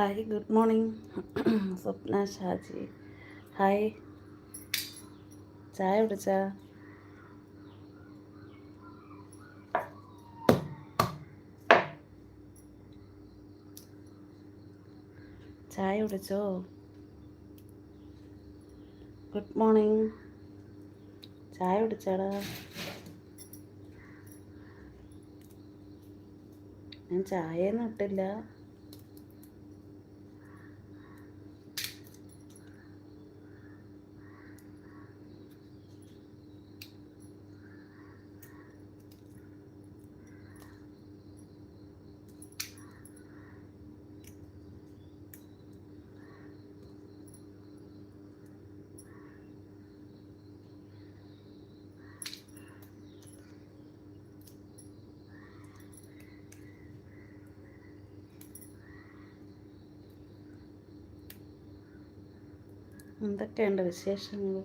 Hi good morning Swapna Shaji hi ചായ കുടിച്ച ചായ കുടിച്ചോ ഗുഡ് മോർണിംഗ് ചായ കുടിച്ചാടാ ഞാൻ ചായയൊന്നും ഇട്ടില്ല എന്തൊക്കെയുണ്ട് വിശേഷങ്ങൾ?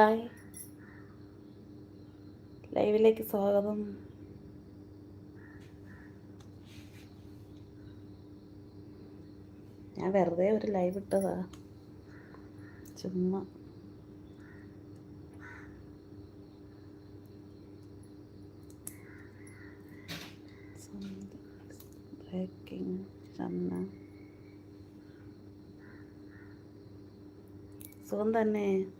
ഹായ്. ലൈവിലേക്ക് സ്വാഗതം. ഞാൻ വെറുതെ ഒരു ലൈവ് ഇട്ടതാ. ചുമ്മാ. ബ്രേക്കിംഗ് ഷംന സുഖം തന്നെ.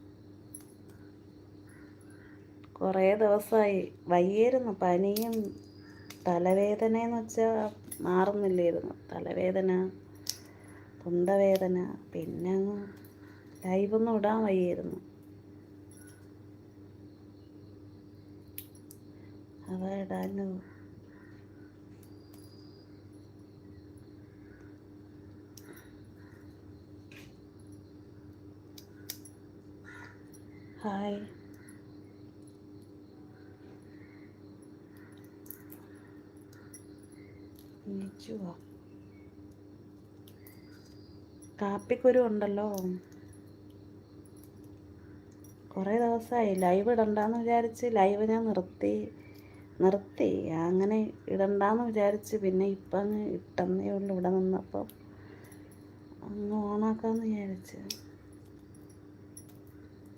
കുറേ ദിവസമായി വയ്യായിരുന്നു. പനിയും തലവേദനയെന്ന് വെച്ചാൽ മാറുന്നില്ലായിരുന്നു. തലവേദന തൊണ്ടവേദന പിന്നെ അങ്ങ് ലൈവൊന്നും ഇടാൻ വയ്യായിരുന്നു. ഇടാനോ ഹായ് നിജുവാ കാപ്പിക്കുരു ഉണ്ടല്ലോ കുറേ ദിവസമായി ലൈവ് ഇടണ്ടെന്ന് വിചാരിച്ച് ലൈവ് ഞാൻ നിർത്തി നിർത്തി. അങ്ങനെ ഇടണ്ടെന്ന് വിചാരിച്ച് പിന്നെ ഇപ്പം അങ്ങ് ഇട്ടെന്നേ ഉള്ളൂ ഇവിടെ നിന്നപ്പം. അങ്ങ് ഓണാക്കാമെന്ന് വിചാരിച്ച്.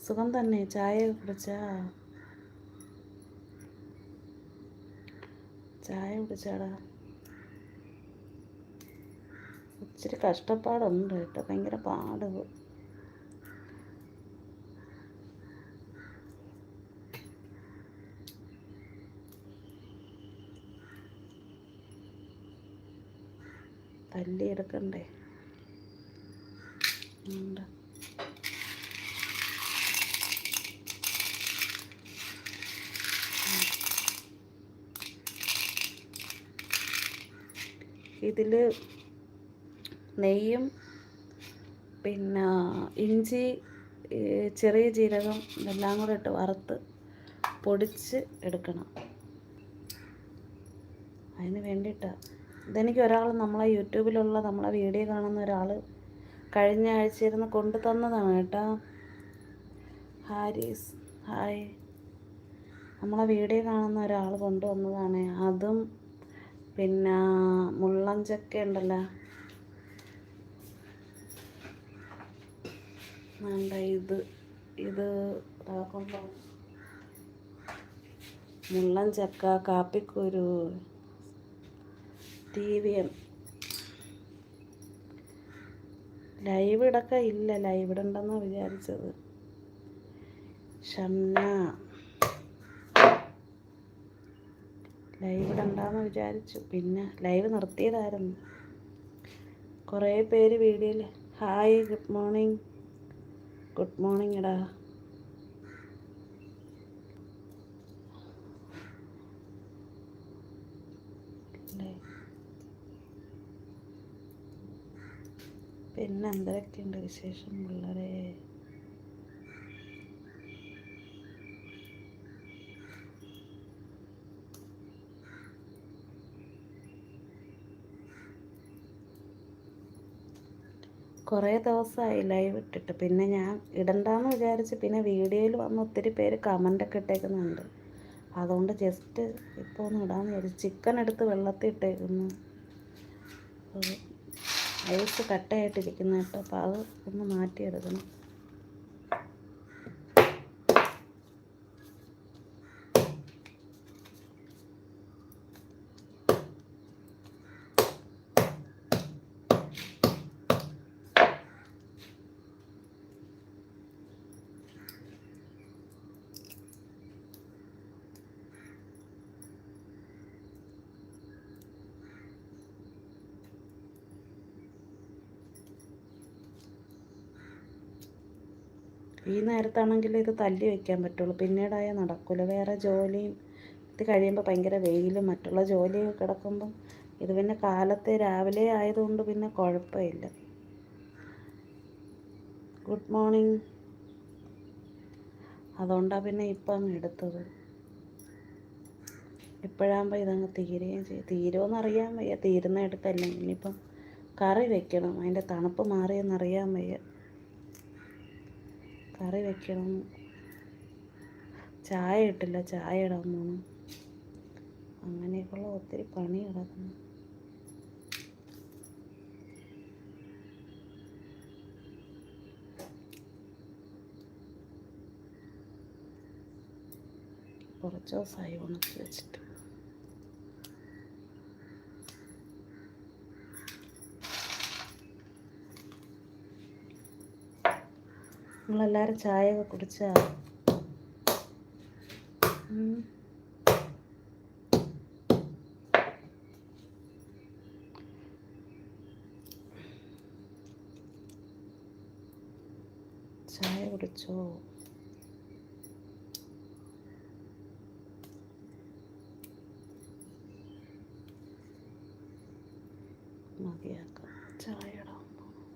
സുഖം തന്നെ ചായ കുടിച്ചാ? ചായ കുടിച്ചാടാ. ഇച്ചിരി കഷ്ടപ്പാടുണ്ട് കേട്ടോ. ഭയങ്കര പാട്. തല്ലി എടുക്കണ്ടേ? ഇതിൽ നെയ്യും പിന്നെ ഇഞ്ചി ചെറിയ ജീരകം ഇതെല്ലാം കൂടെ ഇട്ട് വറുത്ത് പൊടിച്ച് എടുക്കണം. അതിന് വേണ്ടിയിട്ടാണ് ഇതെനിക്ക് ഒരാൾ നമ്മളെ യൂട്യൂബിലുള്ള നമ്മളെ വീഡിയോ കാണുന്ന ഒരാൾ കഴിഞ്ഞ ആഴ്ച ഇരുന്ന് കൊണ്ടു തന്നതാണ് കേട്ടോ. ഹാരിസ് ഹായ്. നമ്മളെ വീഡിയോ കാണുന്ന ഒരാൾ കൊണ്ടുവന്നതാണ് അതും പിന്നെ മുള്ളഞ്ചക്ക ഉണ്ടല്ലോ. വേണ്ട ഇത് ഇത് മുള്ളൻ ചക്ക കാപ്പിക്കുരു ടി വി ലൈവ് ഇടക്ക ഇല്ല ലൈവ് ഇടണ്ടെന്നാണ് വിചാരിച്ചത്. ഷംന. ലൈവ് ഇടണ്ടെന്ന് വിചാരിച്ചു. പിന്നെ ലൈവ് നിർത്തിയതായിരുന്നു. കുറേ പേര് വീഡിയോയിൽ hi good morning. Good morning എടാ. പിന്നെ എന്തൊക്കെയുണ്ട് വിശേഷം പിള്ളേരെ? കുറേ ദിവസമായി ലൈവ് ഇട്ടിട്ട്. പിന്നെ ഞാൻ ഇടണ്ടാന്ന് വിചാരിച്ച് പിന്നെ വീഡിയോയിൽ വന്ന് ഒത്തിരി പേര് കമന്റൊക്കെ ഇട്ടേക്കുന്നുണ്ട്. അതുകൊണ്ട് ജസ്റ്റ് ഇപ്പോൾ ഒന്ന് ഇടാന്ന് വിചാരിച്ചു ചിക്കൻ എടുത്ത് വെള്ളത്തിൽ ഇട്ടേക്കുന്നു. ഐസ് കട്ടയായിട്ടിരിക്കുന്ന കേട്ടോ. അപ്പോൾ അത് ഒന്ന് മാറ്റിയെടുക്കണം. ഈ നേരത്താണെങ്കിൽ ഇത് തല്ലി വയ്ക്കാൻ പറ്റുള്ളൂ. പിന്നീടായാൽ നടക്കില്ല വേറെ ജോലിയും ഇത് കഴിയുമ്പോൾ ഭയങ്കര വെയിലും മറ്റുള്ള ജോലിയും കിടക്കുമ്പം ഇത് പിന്നെ കാലത്തെ രാവിലെ ആയതുകൊണ്ട് പിന്നെ കുഴപ്പമില്ല. Good morning. അതുകൊണ്ടാണ് പിന്നെ ഇപ്പം അങ്ങ് എടുത്തത്. ഇപ്പോഴാകുമ്പോൾ ഇതങ്ങ് തീരുകയും ചെയ്യും. തീരുമെന്ന് അറിയാൻ വയ്യ. തീരുന്ന എടുക്കല്ല. ഇനിയിപ്പം കറി വെക്കണം. അതിന്റെ തണുപ്പ് മാറിയെന്നറിയാൻ വയ്യ. കറി വെക്കണം. ചായ ഇട്ടില്ല ചായ ഇടാൻ പോണം. അങ്ങനെയൊക്കെയുള്ള ഒത്തിരി പണി കിടക്കുന്നു കുറച്ച് ദിവസമായി ഉണക്കി വെച്ചിട്ട്. നിങ്ങളെല്ലാവരും ചായയൊക്കെ കുടിച്ച? ചായ കുടിച്ചോ മതിയാക്കാം ചായ ഇടാൻ പോണം.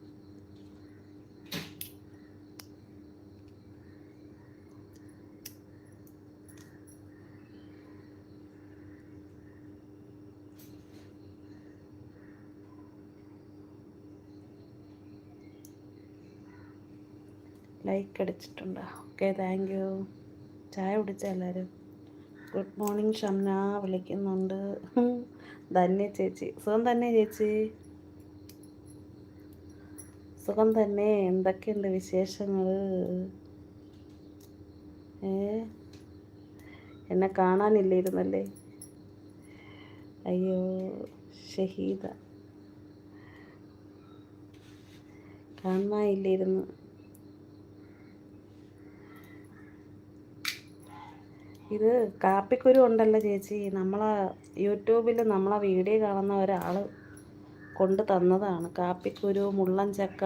ലൈക്ക് അടിച്ചിട്ടുണ്ട്. ഓക്കെ താങ്ക് യു ചായ കുടിച്ച എല്ലാവരും ഗുഡ് മോർണിംഗ് ഷംന. വിളിക്കുന്നുണ്ട്. ധന്യ ചേച്ചി. സുഖം തന്നെ ചേച്ചി? സുഖം തന്നെ. എന്തൊക്കെയുണ്ട് വിശേഷങ്ങൾ ഏ? എന്നെ കാണാനില്ലായിരുന്നല്ലേ? അയ്യോ ഷഹീദ. കാണാനില്ലായിരുന്നു. ഇത് കാപ്പിക്കുരു ഉണ്ടല്ലോ ചേച്ചി. നമ്മളെ യൂട്യൂബിൽ നമ്മളെ വീഡിയോ കാണുന്ന ഒരാൾ കൊണ്ട് തന്നതാണ്. കാപ്പിക്കുരു മുള്ളൻ ചക്ക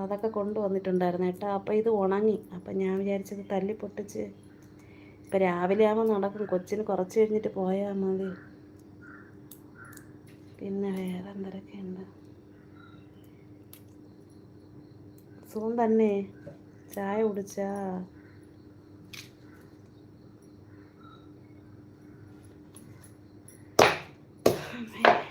അതൊക്കെ കൊണ്ടുവന്നിട്ടുണ്ടായിരുന്നു കേട്ടോ. അപ്പോൾ ഇത് ഉണങ്ങി. അപ്പം ഞാൻ വിചാരിച്ചത് തല്ലി പൊട്ടിച്ച് ഇപ്പം രാവിലെ ആകുമ്പോൾ നടക്കും. കൊച്ചിന് കുറച്ച് കഴിഞ്ഞിട്ട് പോയാൽ മതി. പിന്നെ വേറെ എന്തൊക്കെയുണ്ട് സുഖം തന്നെ. ചായ കുടിച്ചാ? Amen.